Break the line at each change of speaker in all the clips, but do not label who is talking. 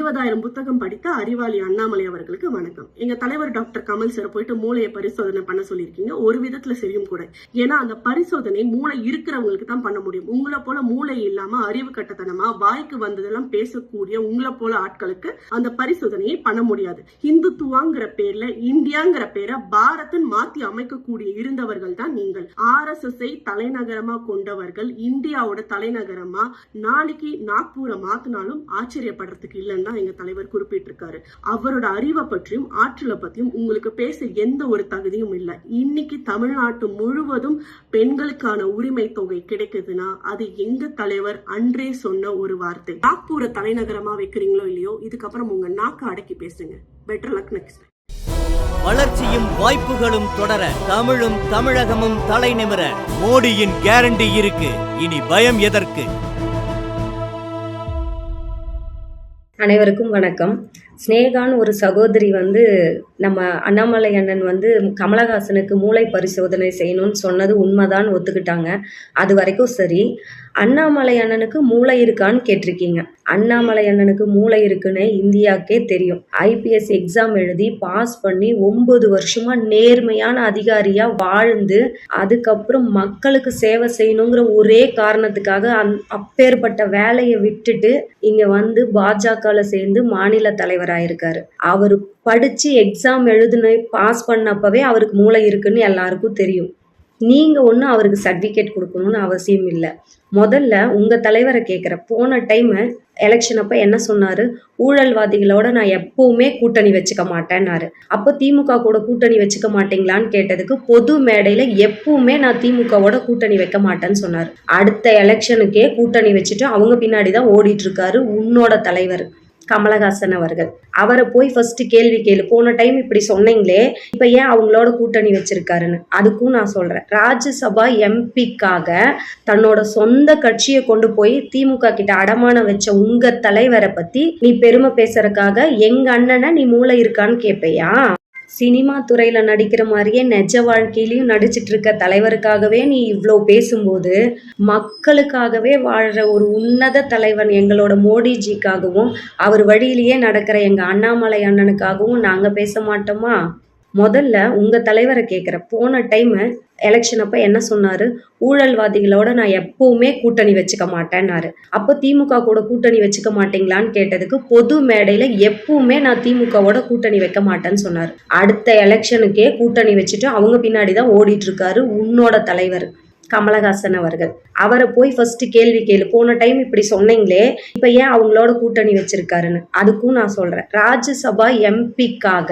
இருபதாயிரம் புத்தகம் படித்த அறிவாளி அண்ணாமலை அவர்களுக்கு வணக்கம். எங்க தலைவர் டாக்டர் கமல் சார் போயிட்டு மூளையை பரிசோதனை பண்ண சொல்லியிருக்கீங்க. ஒரு விதத்துல சரியும் கூட. ஏன்னா அந்த பரிசோதனை மூளை இருக்கிறவங்களுக்கு தான் பண்ண முடியும். உங்களை போல மூளை இல்லாம அறிவு கட்டத்தனமா வாய்க்கு வந்ததெல்லாம் பேசக்கூடிய உங்களை போல ஆட்களுக்கு அந்த பரிசோதனையை பண்ண முடியாது. இந்துத்துவாங்கிற பேர்ல இந்தியாங்கிற பேரை பாரதன் மாத்தி அமைக்கக்கூடிய இருந்தவர்கள் தான் நீங்கள். ஆர் எஸ் எஸ் ஐ தலைநகரமா கொண்டவர்கள் இந்தியாவோட தலைநகரமா நாளைக்கு நாக்பூரை மாத்தினாலும் ஆச்சரியப்படுறதுக்கு இல்லைன்னா தான் எங்க தலைவர் குறிப்பிட்டிருக்காரு. அவரோட அறிவை பற்றியும் ஆற்றலை பற்றியும் உங்களுக்கு பேச எந்த ஒரு தகுதியும் இல்லை. இன்னைக்கு தமிழ்நாட்டு முழுவதும் பெண்களுக்கான உரிமை தொகை கிடைக்குதுன்னா அது எங்க தலைவர் அன்றே சொன்ன ஒரு வார்த்தை. நாக்பூரை தலைநகரமா வைக்கிறீங்களோ இல்லையோ இதுக்கப்புறம் உங்க நாக்கு அடக்கி பேசுங்க. பெட்டர் லக் நெக்ஸ்ட்
வளர்ச்சியும் வாய்ப்புகளும் தொடர தமிழும் தமிழகமும் தலை நிமிர மோடியின் கேரண்டி இருக்கு. இனி பயம் எதற்கு?
அனைவருக்கும் வணக்கம். ஸ்னேகான்னு ஒரு சகோதரி வந்து நம்ம அண்ணாமலை அண்ணன் வந்து கமலஹாசனுக்கு மூளை பரிசோதனை செய்யணும்னு சொன்னது உண்மைதான் ஒத்துக்கிட்டாங்க. அது வரைக்கும் சரி. அண்ணாமலை அண்ணனுக்கு மூளை இருக்கான்னு கேட்டிருக்கீங்க. அண்ணாமலை அண்ணனுக்கு மூளை இருக்குன்னு இந்தியாவுக்கே தெரியும். ஐபிஎஸ் எக்ஸாம் எழுதி பாஸ் பண்ணி ஒன்பது வருஷமா நேர்மையான அதிகாரியா வாழ்ந்து அதுக்கப்புறம் மக்களுக்கு சேவை செய்யணுங்கிற ஒரே காரணத்துக்காக அந் அப்பேற்பட்ட வேலையை விட்டுட்டு இங்க வந்து பாஜகவில் சேர்ந்து மாநில தலைவராயிருக்காரு. அவர் படிச்சு எக்ஸாம் எழுதுன பாஸ் பண்ணப்பவே அவருக்கு மூளை இருக்குன்னு எல்லாருக்கும் தெரியும். நீங்கள் ஒன்றும் அவருக்கு சர்டிஃபிகேட் கொடுக்கணும்னு அவசியம் இல்லை. முதல்ல உங்கள் தலைவரை கேட்குற போன டைம் எலெக்ஷன் அப்போ என்ன சொன்னார்? ஊழல்வாதிகளோட நான் எப்பவுமே கூட்டணி வச்சுக்க மாட்டேன்னாரு. அப்போ திமுக கூட கூட்டணி வச்சுக்க மாட்டீங்களான்னு கேட்டதுக்கு பொது மேடையில் எப்பவுமே நான் திமுகவோட கூட்டணி வைக்க மாட்டேன்னு சொன்னார். அடுத்த எலெக்ஷனுக்கே கூட்டணி வச்சுட்டு அவங்க பின்னாடி தான் ஓடிட்டு இருக்காரு உன்னோட தலைவர். கமலஹாசன் அவர்கள். அவரை போய் ஃபர்ஸ்ட் கேள்வி கேளு. போன டைம் இப்படி சொன்னீங்களே இப்ப ஏன் அவங்களோட கூட்டணி வச்சிருக்காருன்னு? அதுக்கும் நான் சொல்றேன். ராஜ்யசபா எம்பிக்காக தன்னோட சொந்த கட்சியை கொண்டு போய் திமுக கிட்ட அடமானம் வச்ச உங்க தலைவரை பத்தி நீ பெருமை பேசுறதுக்காக எங்க அண்ணனை நீ மூளை இருக்கான்னு கேட்பையா சினிமா துறையில் நடிக்கிற மாதிரியே நெஜ வாழ்க்கையிலையும் நடிச்சிட்டு இருக்க தலைவருக்காகவே நீ இவ்வளோ பேசும்போது மக்களுக்காகவே வாழ்கிற ஒரு உன்னத தலைவன் எங்களோட மோடிஜிக்காகவும் அவர் வழியிலேயே நடக்கிற எங்கள் அண்ணாமலை அண்ணனுக்காகவும் நாங்கள் பேச மாட்டோமா? முதல்ல உங்க தலைவரை கேட்குற போன டைம் எலெக்ஷன் அப்ப என்ன சொன்னாரு? ஊழல்வாதிகளோட நான் எப்பவுமே கூட்டணி வச்சுக்க மாட்டேன்னாரு. அப்போ திமுக கூட கூட்டணி வச்சுக்க மாட்டீங்களான்னு கேட்டதுக்கு பொது மேடையில எப்பவுமே நான் திமுகவோட கூட்டணி வைக்க மாட்டேன்னு சொன்னாரு. அடுத்த எலெக்ஷனுக்கே கூட்டணி வச்சுட்டு அவங்க பின்னாடி தான் ஓடிட்டு இருக்காரு உன்னோட தலைவர். கமலஹாசன் அவர்கள். அவரை போய் ஃபர்ஸ்ட் கேள்வி கேளு. போன டைம் இப்படி சொன்னீங்களே இப்ப ஏன் அவங்களோட கூட்டணி வச்சிருக்காருன்னு? அதுக்கும் நான் சொல்றேன். ராஜ்யசபா எம்பிக்காக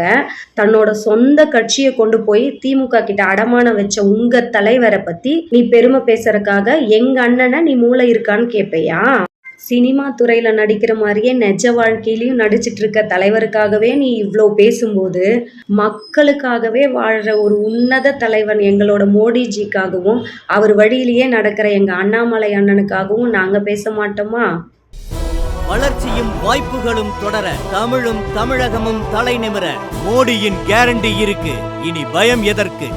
தன்னோட சொந்த கட்சியை கொண்டு போய் திமுக கிட்ட அடமானம் வச்ச உங்க தலைவரை பத்தி நீ பெருமை பேசுறதுக்காக எங்க அண்ணனை நீ மூளை இருக்கான்னு கேட்பையா சினிமா துறையில் நடிக்கிற மாதிரியே நெஜ வாழ்க்கையிலையும் நடிச்சிட்டு இருக்க தலைவருக்காகவே நீ இவ்வளோ பேசும்போது மக்களுக்காகவே வாழ்கிற ஒரு உன்னத தலைவன் எங்களோட மோடிஜிக்காகவும் அவர் வழியிலேயே நடக்கிற எங்கள் அண்ணாமலை அண்ணனுக்காகவும் நாங்கள் பேச மாட்டோமா?
வளர்ச்சியும் வாய்ப்புகளும் தொடர தமிழும் தமிழகமும் தலை நிமிர மோடியின் கேரண்டி இருக்கு. இனி பயம் எதற்கு?